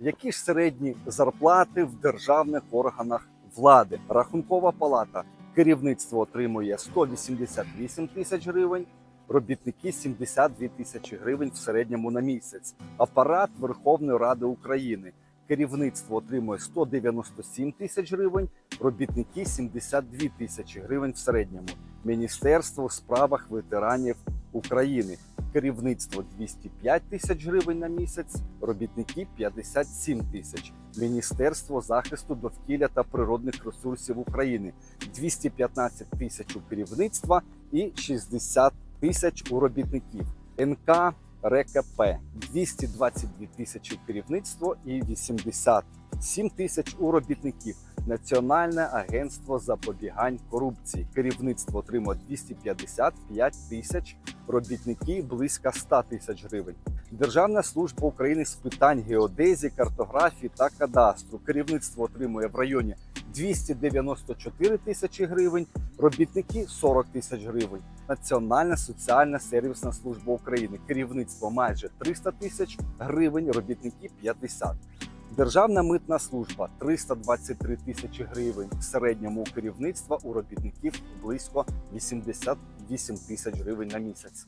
Які ж середні зарплати в державних органах влади? Рахункова палата керівництво отримує 188 тисяч гривень, робітники 72 тисячі гривень в середньому на місяць. Апарат Верховної Ради України керівництво отримує 197 тисяч гривень, робітники 72 тисячі гривень в середньому. Міністерство у справах ветеранів України керівництво 205 тисяч гривень на місяць, робітники 57 тисяч. Міністерство захисту довкілля та природних ресурсів України 215 тисяч у керівництва і 60 тисяч у робітників. НК РКП 222 тисячі у керівництво і 87 тисяч у робітників. Національне агентство запобігань корупції. Керівництво отримує 255 тисяч, робітники близько 100 тисяч гривень. Державна служба України з питань геодезії, картографії та кадастру. Керівництво отримує в районі 294 тисячі гривень, робітники 40 тисяч гривень. Національна соціальна сервісна служба України. Керівництво майже 300 тисяч гривень, робітники 50. Державна митна служба 323 тисячі гривень. В середньому у керівництва у робітників близько 88 тисяч гривень на місяць.